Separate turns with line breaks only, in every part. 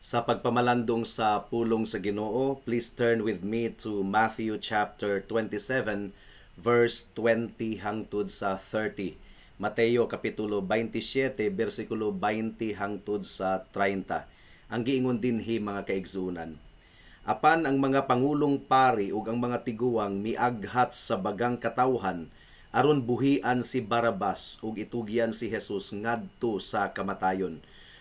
Sa pagpamalandong sa pulong sa Ginoo, please turn with me to Matthew chapter 27 verse 20 hangtod sa 30. Mateo kapitulo 27 bersikulo 20 hangtod sa 30. Ang giingon dinhi mga kaigsunan. Apan ang mga pangulong pari ug ang mga tiguang miaghat sa bagang katawhan aron buhian si Barabas ug itugyan si Jesus ngadto sa kamatayon.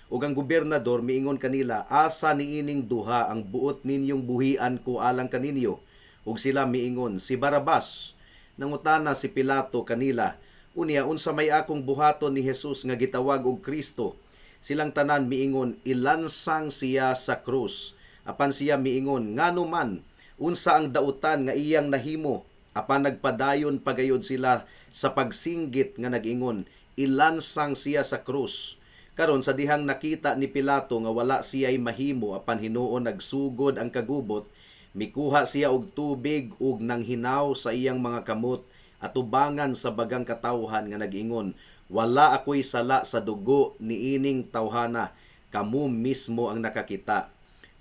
Ug ang gobernador miingon kanila, asa niining duha ang buot ninyong buhian ko alang kaninyo. Ug sila miingon, si Barabas. Nangutana si Pilato kanila, unya unsa may akong buhaton ni Jesus nga gitawag og Kristo. Silang tanan miingon, ilansang siya sa krus. Apan siya miingon, ngano man, unsa ang dautan nga iyang nahimo. Apan nagpadayon pagayod sila sa pagsinggit nga nagingon, ilansang siya sa krus Karon sa dihang nakita ni Pilato nga wala siya'y mahimo apan hinuon nagsugod ang kagubot, mikuha siya og tubig ug nang hinaw sa iyang mga kamot at ubangan sa bagang katawhan nga nagingon, wala ako'y sala sa dugo ni ining tawhana, kamo mismo ang nakakita.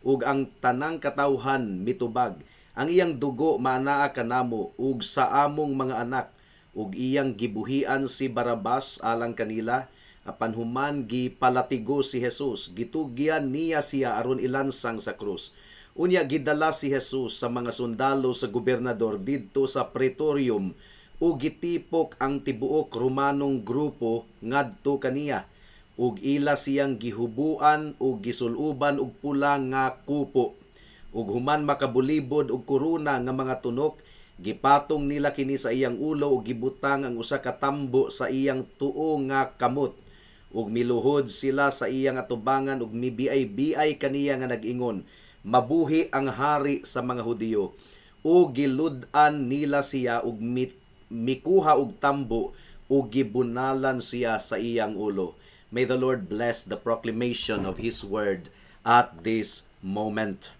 Ug ang tanang katawhan mitubag, ang iyang dugo manaa kanamo ug sa among mga anak, ug iyang gibuhian si Barabas alang kanila, apan human gipalatigo si Jesus gitugyan niya siya aron ilansang sa krus. Unya gidala si Jesus sa mga sundalo sa gobernador didto sa praetorium ug gitipok ang tibuok Romanong grupo ngadto kaniya. Ug ila siyang gihubuan ug gisuluban og pula nga kupo. Ug human makabulibod og korona nga mga tunok gipatong nila kini sa iyang ulo ug gibutang ang usa ka tambo sa iyang tuo nga kamot ug miluhod sila sa iyang atubangan ug mibiay-biay kaniya nga nag-ingon mabuhi ang hari sa mga Hudiyo ug gilud-an nila siya ug mikuha og tambo ug gibunalan siya sa iyang ulo. May the Lord bless the proclamation of his word at this moment.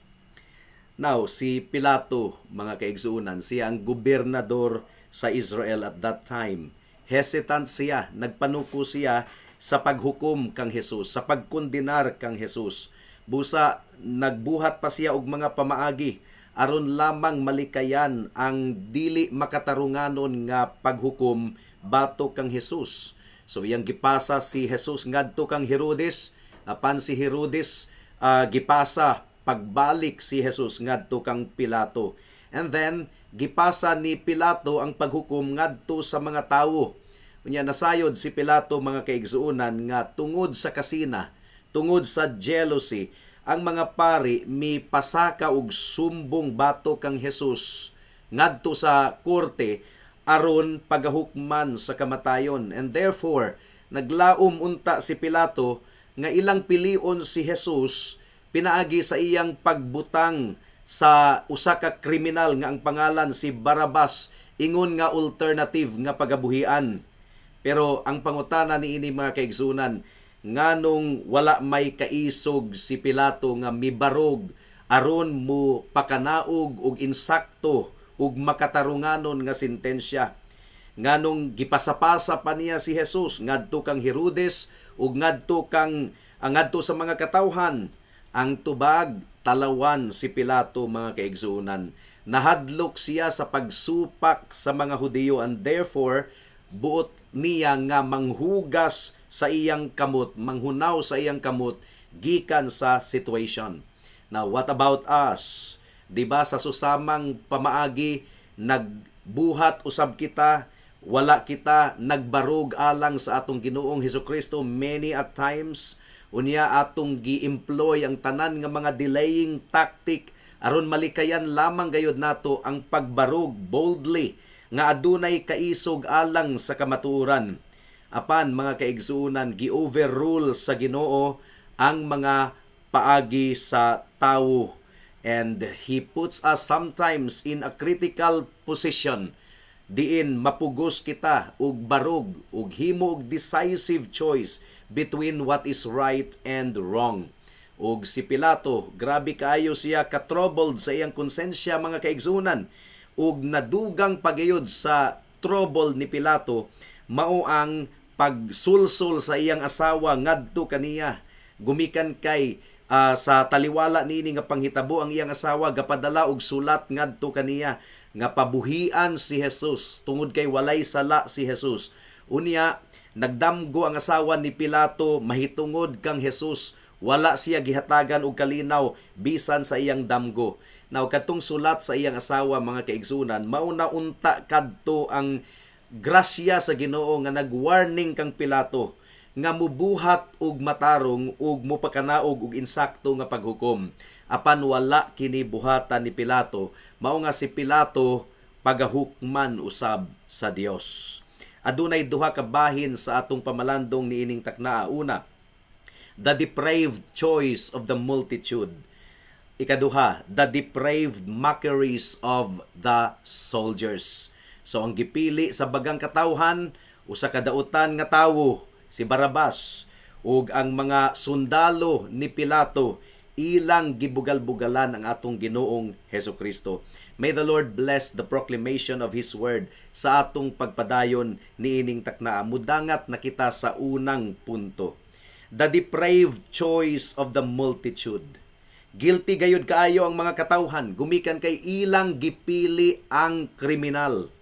Now si Pilato mga kaigsuunan siya ang gobernador sa Israel at that time. Hesitant siya nagpanuko siya sa paghukom kang Hesus, sa pagkondenar kang Hesus. Busa nagbuhat pa siya og mga pamaagi aron lamang malikayan ang dili makatarunganon nga paghukom bato kang Hesus. So iyang gipasa si Hesus ngadto kang Herodes, apan si Herodes uh, gipasa pagbalik si Hesus ngadto kang Pilato. And then gipasa ni Pilato ang paghukom ngadto sa mga tawo Unya nasayod si Pilato mga kaigsuunan nga tungod sa kasina, tungod sa jealousy, ang mga pari mi pasaka og sumbong bato kang Hesus ngadto sa korte aron pagahukman sa kamatayon. And therefore naglaom unta si Pilato nga ilang pilion si Jesus pinaagi sa iyang pagbutang sa usa ka kriminal nga ang pangalan si Barabas ingon nga alternative nga pagabuhian pero ang pangutana ni ini mga kaigsunan, nganong wala may kaisog si Pilato nga mibarog aron mo pakanaog og insakto ug makatarunganon nga sentensya. Nganong gipasapasa pa niya si Jesus ngadto kang Herodes ug ngadto kang ang ngadto sa mga katawhan ang tubag talawan si Pilato mga kaigsunan. Nahadlok siya sa pagsupak sa mga Hudiyo and therefore buot niya nga manghugas sa iyang kamot, manghunaw sa iyang kamot gikan sa situation. Now, what about us? 'Di ba sa susamang pamaagi nagbuhat usab kita, wala kita nagbarog alang sa atong Ginoong Hesus Kristo many at times unya atong gi-employ ang tanan nga mga delaying tactic aron malikayan lamang gayud nato ang pagbarog boldly nga adunay kaisog alang sa kamatuoran. Apan mga kaigsuunan gi-overrule sa Ginoo ang mga paagi sa tawo and he puts us sometimes in a critical position diin mapugos kita og barog og himo og decisive choice between what is right and wrong. Og si Pilato, grabe kaayo siya ka-troubled sa iyang konsensya mga kaigsunan ug nadugang pagayod sa trouble ni Pilato mao ang pagsulsol sa iyang asawa ngadto kaniya gumikan kay ah, sa taliwala niini nga panghitabo ang iyang asawa gapadala og sulat ngadto kaniya nga pabuhian si Jesus tungod kay walay sala si Jesus. Unya nagdamgo ang asawa ni Pilato mahitungod kang Jesus wala siya gihatagan og kalinaw bisan sa iyang damgo. Now katong sulat sa iyang asawa mga kaigsunan mao na unta kadto ang grasya sa Ginoo nga nag-warning kang Pilato nga mubuhat og matarong ug mupakanaog og insakto nga paghukom. Apan wala kini buhatan ni Pilato mao nga si Pilato pagahukman usab sa Dios. Adunay duha ka bahin sa atong pamalandong niining taknaa. Una the depraved choice of the multitude ikaduha the depraved mockeries of the soldiers so ang gipili sa bagang katawhan usa ka dautan nga tawo si Barabas ug ang mga sundalo ni Pilato ilang gibugal-bugalan ang atong Ginoong Heso Kristo. May the Lord bless the proclamation of His word sa atong pagpadayon niining taknaa. Mudangat na kita sa unang punto. The depraved choice of the multitude. Guilty gayud kaayo ang mga katawhan, gumikan kay ilang gipili ang kriminal.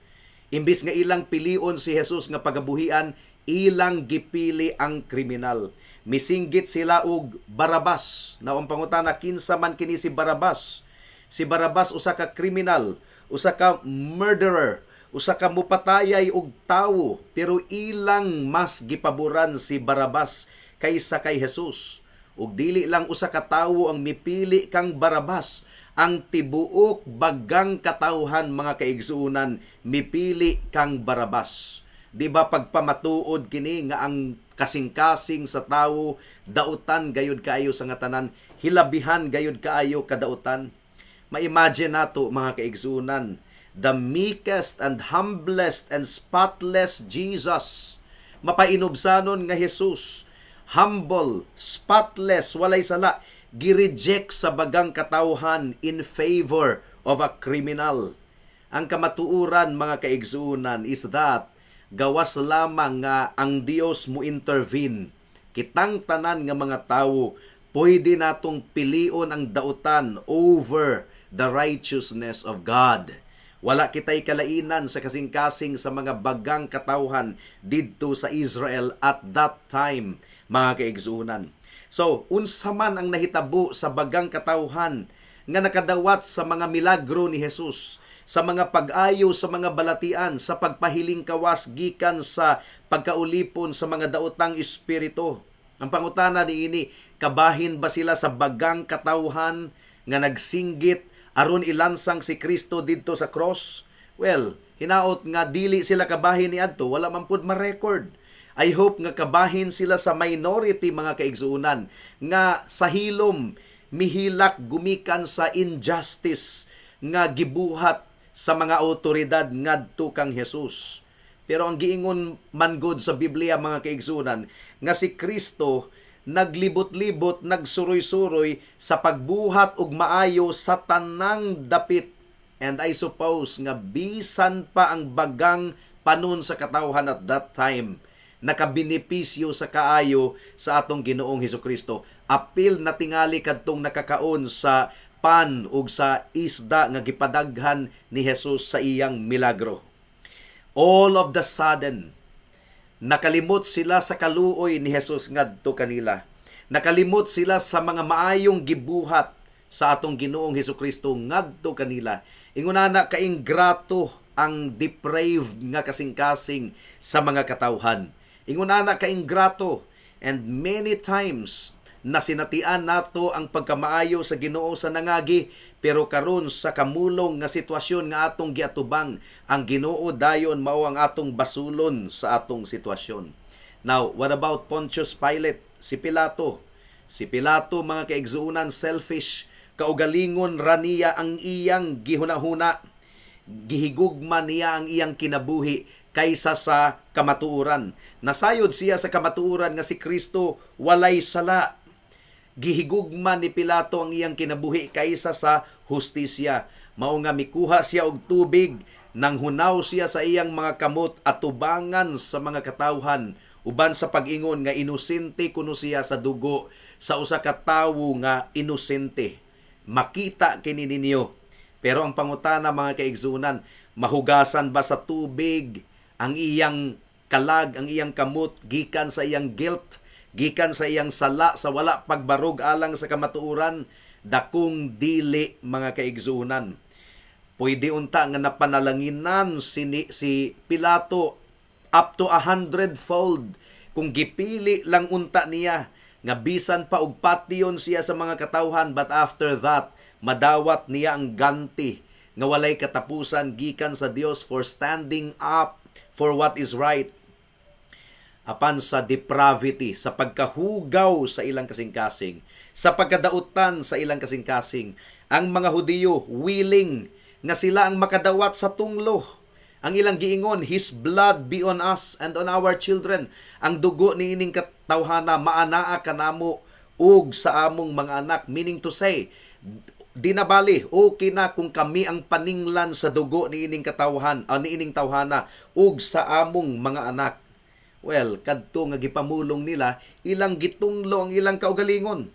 Imbis nga ilang pilion si Jesus nga pagabuhian, ilang gipili ang kriminal. Misinggit sila og Barabas. Na ang pangutana kinsa man kini si Barabas. Si Barabas usa ka kriminal, usa ka murderer, usa ka mupatayay og tawo, pero ilang mas gipaboran si Barabas kaysa kay Jesus. Ug dili lang usa ka tawo ang mipili kang Barabas, ang tibuok bagang katawhan mga kaigsuunan mipili kang Barabas. Di ba pagpamatuod kini nga ang kasing-kasing sa tawo dautan gayud kaayo sa nga tanan hilabihan gayud kaayo kadautan ma-imagine nato mga kaigsunan the meekest and humblest and spotless Jesus. Mapainobsanon nga Jesus humble spotless walay sala gireject sa bagang katawhan in favor of a criminal ang kamatuuran mga kaigsunan is that gawas lamang nga ang Dios mo intervene. Kitang tanan nga mga tawo, pwede natong pilion ang dautan over the righteousness of God. Wala kitay kalainan sa kasing-kasing sa mga bagang katawhan didto sa Israel at that time, mga kaigsunan. So, unsa man ang nahitabo sa bagang katawhan nga nakadawat sa mga milagro ni Jesus, sa mga pag-ayo sa mga balatian, sa pagpahiling kawas gikan sa pagkaulipon sa mga daotang espiritu. Ang pangutana ni ini, kabahin ba sila sa bagang katawhan nga nagsinggit aron ilansang si Kristo didto sa cross? Well, hinaot nga dili sila kabahin ni adto, wala man pud ma-record. I hope nga kabahin sila sa minority mga kaigsuunan nga sa hilom mihilak gumikan sa injustice nga gibuhat sa mga otoridad ngadto kang Hesus. Pero ang giingon man god sa Biblia mga kaigsunan nga si Kristo naglibot-libot, nagsuroy-suroy sa pagbuhat og maayo sa tanang dapit. And I suppose nga bisan pa ang bagang panon sa katawhan at that time nakabenepisyo sa kaayo sa atong Ginoong Hesus Kristo. Apil na tingali kadtong nakakaon sa pan ug sa isda nga gipadaghan ni Jesus sa iyang milagro. All of the sudden, nakalimot sila sa kaluoy ni Jesus ngadto kanila. Nakalimot sila sa mga maayong gibuhat sa atong Ginoong Hesus Kristo ngadto kanila. Ingunana kaing grato ang depraved nga kasing-kasing sa mga katawhan. Ingunana kaing grato and many times na sinatian nato ang pagkamaayo sa Ginoo sa nangagi pero karon sa kamulong nga sitwasyon nga atong giatubang ang Ginoo dayon mao ang atong basulon sa atong sitwasyon. Now, what about Pontius Pilate? Si Pilato. Si Pilato mga kaigsuunan selfish kaugalingon raniya ang iyang gihunahuna gihigugma niya ang iyang kinabuhi kaysa sa kamatuuran. Nasayod siya sa kamatuuran nga si Kristo walay sala gihigugma ni Pilato ang iyang kinabuhi kaysa sa hustisya. Mao nga mikuha siya og tubig nang hunaw siya sa iyang mga kamot at tubangan sa mga katawhan uban sa pag-ingon nga inosente kuno siya sa dugo sa usa ka tawo nga inosente makita kini ninyo pero ang pangutana mga kaigsunan mahugasan ba sa tubig ang iyang kalag ang iyang kamot gikan sa iyang guilt gikan sa iyang sala sa wala pagbarog alang sa kamatuoran dakong dili mga kaigsunan pwede unta nga napanalanginan si, si Pilato up to a hundredfold kung gipili lang unta niya nga bisan pa og patyon siya sa mga katawhan but after that madawat niya ang ganti nga walay katapusan gikan sa Dios for standing up for what is right apan sa depravity, sa pagkahugaw sa ilang kasing-kasing, sa pagkadautan sa ilang kasing-kasing, ang mga Hudiyo willing nga sila ang makadawat sa tunglo. Ang ilang giingon, His blood be on us and on our children. Ang dugo ni ining katawhana maanaa kanamo ug sa among mga anak. Meaning to say, di na bali, okay na kung kami ang paninglan sa dugo ni ining katawhan, uh, ni ining tawhana ug sa among mga anak. Well, kadto nga gipamulong nila, ilang gitunglo ang ilang kaugalingon.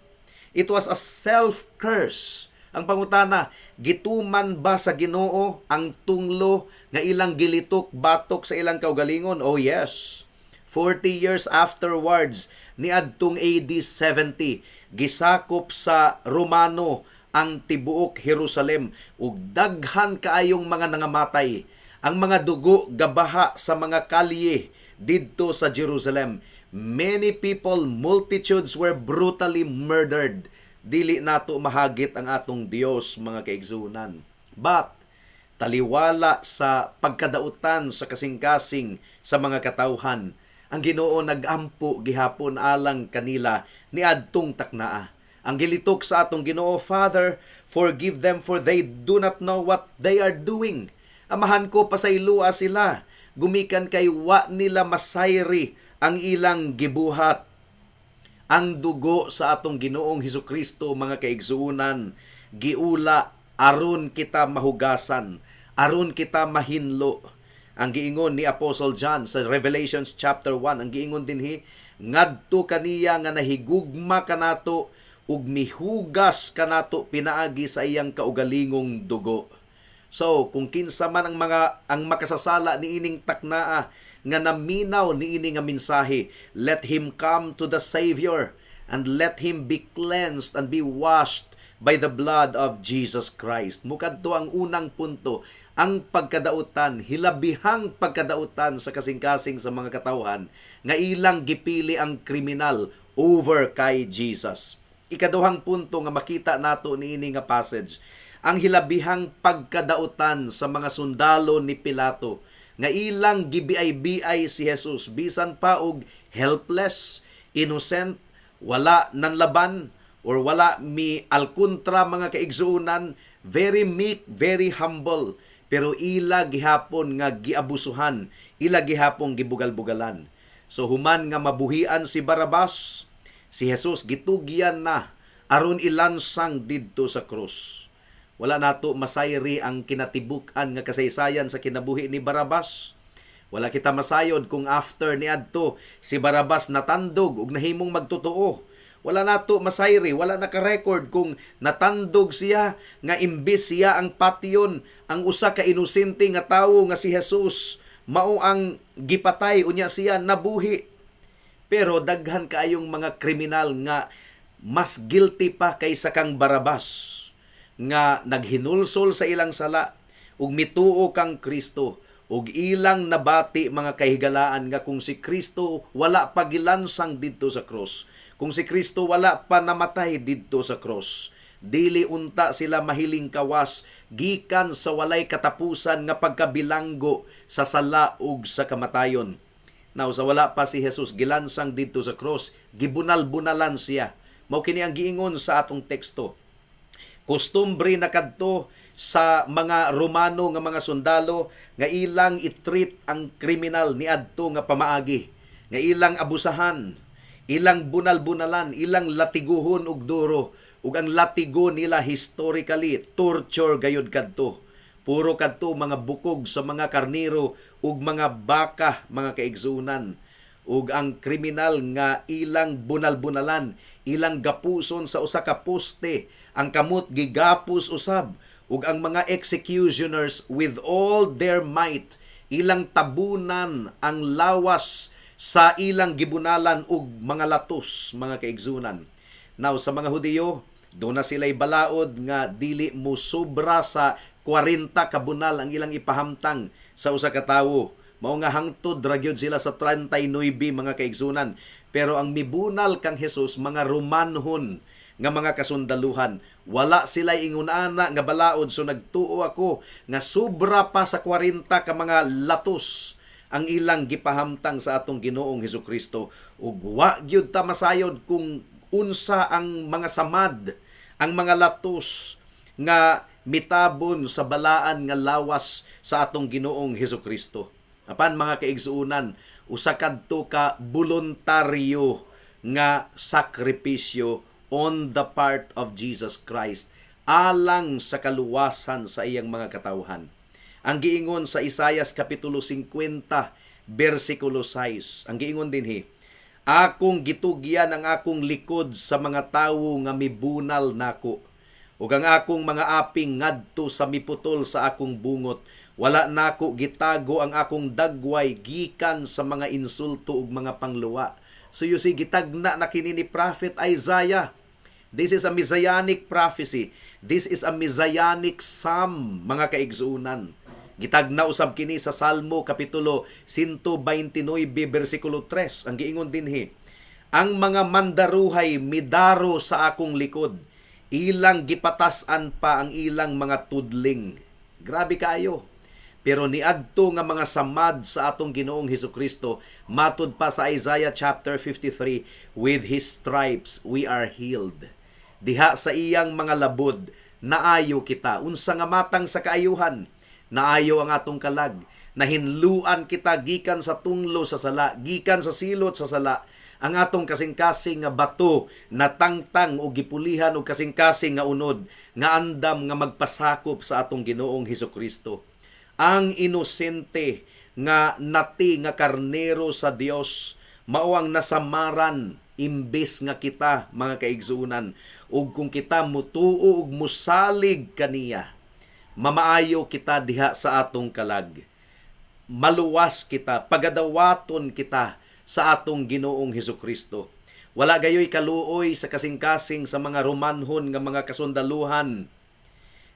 It was a self-curse. Ang pangutana, gituman ba sa Ginoo ang tunglo nga ilang gilitok batok sa ilang kaugalingon? Oh yes. 40 years afterwards, ni adtong AD 70, gisakop sa Romano ang tibuok Jerusalem ug daghan kaayong mga nangamatay. Ang mga dugo gabaha sa mga kalye didto sa Jerusalem. Many people, multitudes were brutally murdered. Dili nato mahagit ang atong Dios mga kaigsunan. But taliwala sa pagkadautan sa kasing-kasing sa mga katawhan, ang Ginoo nagampo gihapon alang kanila ni adtong taknaa. Ang gilitok sa atong Ginoo, Father, forgive them for they do not know what they are doing. Amahan ko pasaylua sila. Gumikan kay wa nila masayri ang ilang gibuhat. Ang dugo sa atong Ginoong Hesus Kristo mga kaigsuunan giula aron kita mahugasan aron kita mahinlo. Ang giingon ni Apostle John sa Revelations chapter 1 ang giingon dinhi ngadto kaniya nga nahigugma kanato ug mihugas kanato pinaagi sa iyang kaugalingong dugo So, kung kinsa man ang mga ang makasasala ni ining taknaa nga naminaw ni ini nga mensahe, let him come to the Savior and let him be cleansed and be washed by the blood of Jesus Christ. Mukadto ang unang punto, ang pagkadautan, hilabihang pagkadautan sa kasing-kasing sa mga katawhan nga ilang gipili ang kriminal over kay Jesus. Ikaduhang punto nga makita nato ni ini nga passage ang hilabihang pagkadautan sa mga sundalo ni Pilato nga ilang gibiay-biay si Jesus bisan pa og helpless, innocent, wala nanlaban or wala mi alkontra mga kaigsuunan, very meek, very humble, pero ila gihapon nga giabusuhan, ila gihapon gibugal-bugalan. So human nga mabuhian si Barabas, si Jesus gitugyan na aron ilansang didto sa krus. Wala nato masayri ang kinatibuk-an nga kasaysayan sa kinabuhi ni Barabas. Wala kita masayod kung after ni adto si Barabas natandog ug nahimong magtotoo. Wala nato masayri, wala naka-record kung natandog siya nga imbis siya ang patyon ang usa ka inosente nga tawo nga si Jesus mao ang gipatay unya siya nabuhi. Pero daghan kaayong mga kriminal nga mas guilty pa kaysa kang Barabas nga naghinulsol sa ilang sala ug mituo kang Kristo ug ilang nabati mga kahigalaan nga kung si Kristo wala pa gilansang didto sa cross kung si Kristo wala pa namatay didto sa cross dili unta sila mahiling kawas gikan sa walay katapusan nga pagkabilanggo sa sala ug sa kamatayon Now, sa wala pa si Jesus gilansang didto sa cross, gibunal-bunalan siya. Mao kini ang giingon sa atong teksto Kostumbre na kadto sa mga Romano nga mga sundalo nga ilang itreat ang kriminal ni adto nga pamaagi nga ilang abusahan ilang bunal-bunalan ilang latiguhon og duro ug ang latigo nila historically torture gayud kadto puro kadto mga bukog sa mga karniro ug mga baka mga kaigsunan ug ang kriminal nga ilang bunal-bunalan ilang gapuson sa usa ka poste ang kamot gigapos usab ug ang mga executioners with all their might ilang tabunan ang lawas sa ilang gibunalan ug mga latos mga kaigsunan. Now sa mga Hudiyo do na sila'y balaod nga dili mo sobra sa 40 kabunal ang ilang ipahamtang sa usa ka tawo. Mao nga hangtod ra gyud sila sa 39 mga kaigsunan. Pero ang mibunal kang Hesus mga Romanhon nga mga kasundaluhan. Wala sila ingunana nga balaod so nagtuo ako nga sobra pa sa 40 ka mga latos ang ilang gipahamtang sa atong Ginoong Hesus Kristo ug wa gyud ta masayod kung unsa ang mga samad ang mga latos nga mitabon sa balaan nga lawas sa atong Ginoong Hesus Kristo apan mga kaigsuunan usa kadto ka voluntaryo nga sakripisyo on the part of Jesus Christ alang sa kaluwasan sa iyang mga katawhan. Ang giingon sa Isayas kapitulo 50 bersikulo 6, ang giingon dinhi, Akong gitugyan ang akong likod sa mga tawo nga mibunal nako ug ang akong mga aping ngadto sa miputol sa akong bungot wala nako gitago ang akong dagway gikan sa mga insulto ug mga pangluwa so you see gitagna na kini ni prophet Isaiah This is a messianic prophecy. This is a messianic psalm, mga kaigsuunan. Gitagna usab kini sa Salmo kapitulo 129 bersikulo 3. Ang giingon dinhi, ang mga mandaruhay midaro sa akong likod. Ilang gipatasan pa ang ilang mga tudling. Grabe kaayo. Pero niadto nga mga samad sa atong Ginoong Hesus matud pa sa Isaiah chapter 53, with his stripes we are healed diha sa iyang mga labod naayo kita unsa nga matang sa kaayuhan naayo ang atong kalag nahinluan kita gikan sa tunglo sa sala gikan sa silot sa sala ang atong kasing-kasing nga bato natangtang o gipulihan og kasing-kasing nga unod nga andam nga magpasakop sa atong Ginoong Hesus Kristo ang inosente nga nati nga karnero sa Dios mao ang nasamaran imbes nga kita mga kaigsuunan. Ug kung kita mutuo ug musalig kaniya mamaayo kita diha sa atong kalag. Maluwas kita pagadawaton kita sa atong Ginoong Hesus Kristo wala gayoy kaluoy sa kasing-kasing sa mga Romanhon nga mga kasundaluhan.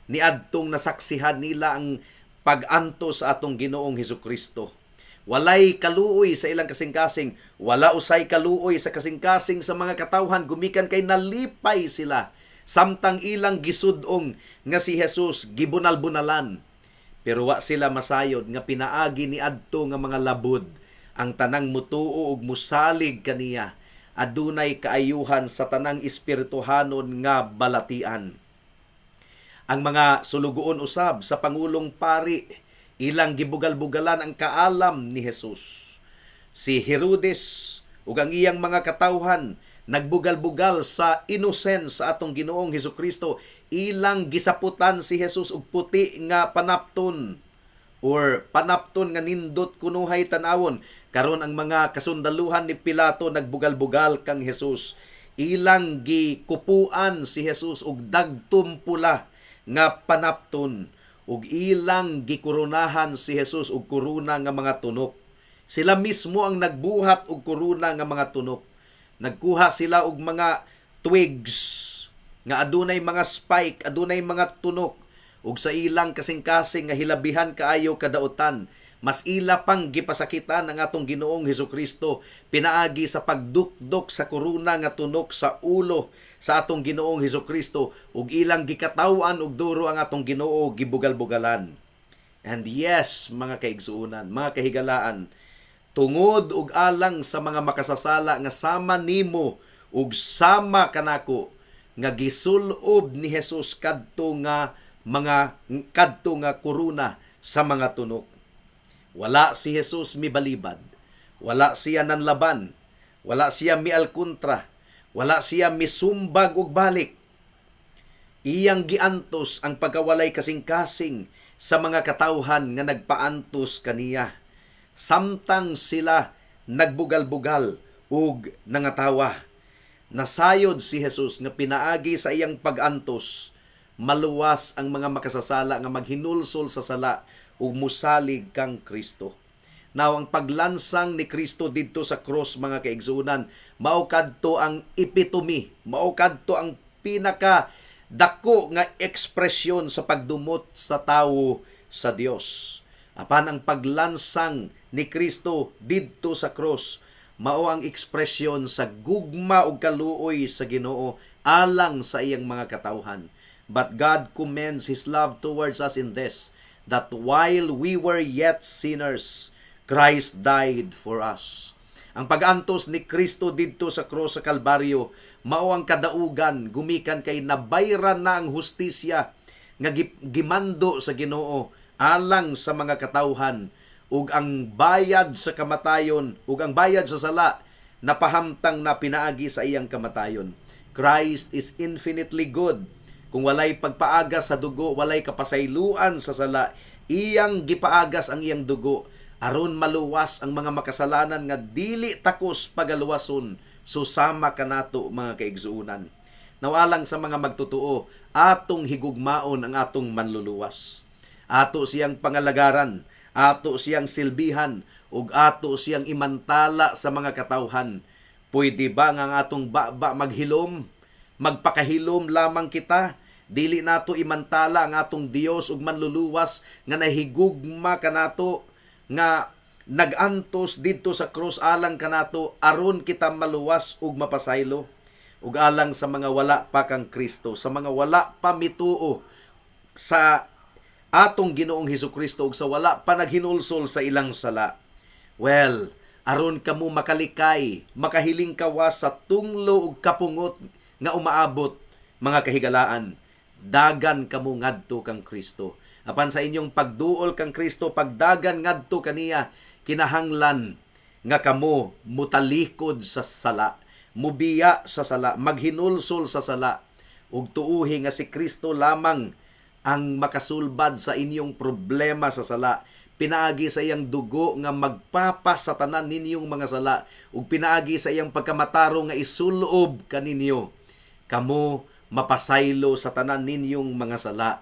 Ni adtong nasaksihan nila ang pag-anto sa atong Ginoong Hesus Kristo Walay kaluoy sa ilang kasing-kasing, wala usay kaluoy sa kasing-kasing sa mga katawhan. Gumikan kay nalipay sila. Samtang ilang gisudong nga si Jesus gibunal-bunalan. Pero wa sila masayod nga pinaagi ni adto nga mga labod ang tanang mutuo ug musalig kaniya adunay kaayuhan sa tanang espirituhanon nga balatian. Ang mga sulugoon usab sa pangulong pari ilang gibugal-bugalan ang kaalam ni Jesus. Si Herodes ug ang iyang mga katawhan nagbugal-bugal sa innocence sa atong Ginoong Hesus Kristo ilang gisaputan si Jesus og puti nga panapton or panapton nga nindot kunuhay tanawon karon ang mga kasundaluhan ni Pilato nagbugal-bugal kang Jesus ilang gikupuan si Jesus og dagtum pula nga panapton ug ilang gikurunahan si Jesus og korona nga mga tunok. Sila mismo ang nagbuhat og korona nga mga tunok. Nagkuha sila og mga twigs nga adunay mga spike, adunay mga tunok ug sa ilang kasing-kasing nga hilabihan kaayo kadautan mas ila pang gipasakitan ang atong Ginoong Hesus Kristo pinaagi sa pagdukdok sa korona nga tunok sa ulo sa atong Ginoong Hesus Kristo ug ilang gikatawan og duro ang atong Ginoo gibugal-bugalan. And yes, mga kaigsuunan, mga kahigalaan, tungod ug alang sa mga makasasala nga sama nimo ug sama kanako nga gisulob ni Hesus kadto nga mga kadto nga korona sa mga tunok wala si Jesus mibalibad. Wala siya nanlaban. Wala siya mialkontra. Wala siya misumbag og balik. Iyang giantos ang pagkawalay kasing-kasing sa mga katawhan nga nagpaantos kaniya. Samtang sila nagbugal-bugal ug nangatawa. Nasayod si Jesus nga pinaagi sa iyang pag-antos maluwas ang mga makasasala nga maghinulsol sa sala ug musalig kang Kristo. Now ang paglansang ni Kristo didto sa cross mga kaigsunan mao kadto ang epitome, mao kadto ang pinaka dako nga ekspresyon sa pagdumot sa tawo sa Dios. Apan ang paglansang ni Kristo didto sa cross mao ang ekspresyon sa gugma ug kaluoy sa Ginoo alang sa iyang mga katawhan. But God commends His love towards us in this, that while we were yet sinners, Christ died for us. Ang pag-antos ni Kristo didto sa cross sa Kalbaryo, mao ang kadaugan gumikan kay nabayran na ang hustisya nga gi- gimando sa Ginoo alang sa mga katawhan ug ang bayad sa kamatayon ug ang bayad sa sala napahamtang na pinaagi sa iyang kamatayon. Christ is infinitely good. Kung walay pagpaagas sa dugo, walay kapasayloan sa sala, iyang gipaagas ang iyang dugo aron maluwas ang mga makasalanan nga dili takos pagaluwason susama kanato mga kaigsuunan. Nawalang sa mga magtutuo, atong higugmaon ang atong manluluwas. Ato siyang pangalagaran, ato siyang silbihan, ug ato siyang imantala sa mga katawhan. Pwede ba nga atong baba maghilom? Magpakahilom lamang kita? Dili nato imantala ang atong Dios ug manluluwas nga nahigugma kanato nga nagantos didto sa cross alang kanato aron kita maluwas ug mapasaylo ug alang sa mga wala pa kang Kristo sa mga wala pa mituo sa atong Ginoong Hesus Kristo ug sa wala pa naghinulsol sa ilang sala well aron kamo makalikay makahiling kawas sa tunglo ug kapungot nga umaabot mga kahigalaan dagan kamo ngadto kang Kristo. Apan sa inyong pagduol kang Kristo pagdagan ngadto kaniya kinahanglan nga kamo mutalikod sa sala mubiya sa sala maghinulsol sa sala ug tuuhi nga si Kristo lamang ang makasulbad sa inyong problema sa sala. Pinaagi sa iyang dugo nga magpapa sa tanan ninyong mga sala ug pinaagi sa iyang pagkamataro nga isulob kaninyo kamo mapasaylo sa tanan ninyong mga sala.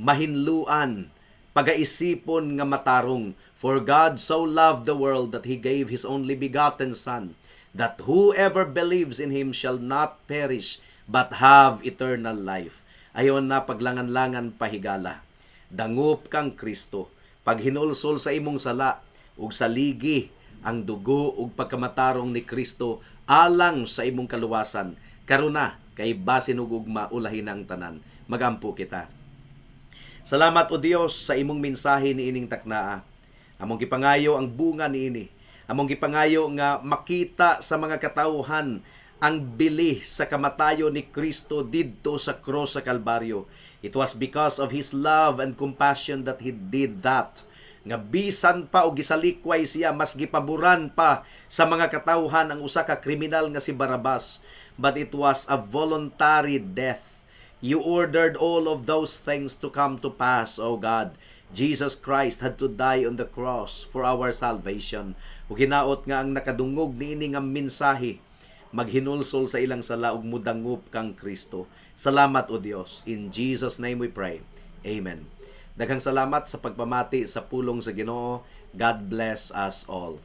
Mahinluan pagaisipon nga matarong. For God so loved the world that he gave his only begotten son that whoever believes in him shall not perish but have eternal life. Ayon na paglangan-langan pahigala. Dangup kang Kristo paghinulsol sa imong sala ug saligi ang dugo ug pagkamatarong ni Kristo alang sa imong kaluwasan karuna kay basin ug ugma ulahin ang tanan magampo kita Salamat o Dios sa imong mensahe ni ining taknaa. Among gipangayo ang bunga niini. Among gipangayo nga makita sa mga katawhan ang bili sa kamatayo ni Kristo didto sa cross sa Kalbaryo. It was because of His love and compassion that He did that. Nga bisan pa o gisalikway siya, mas gipaboran pa sa mga katawhan ang usa ka kriminal nga si Barabas. But it was a voluntary death You ordered all of those things to come to pass, O God. Jesus Christ had to die on the cross for our salvation. Ug hinaot nga ang nakadungog niini nga mensahe maghinulsol sa ilang sala ug mudangup kang Kristo. Salamat o Dios. In Jesus name we pray. Amen. Daghang salamat sa pagpamati sa pulong sa Ginoo. God bless us all.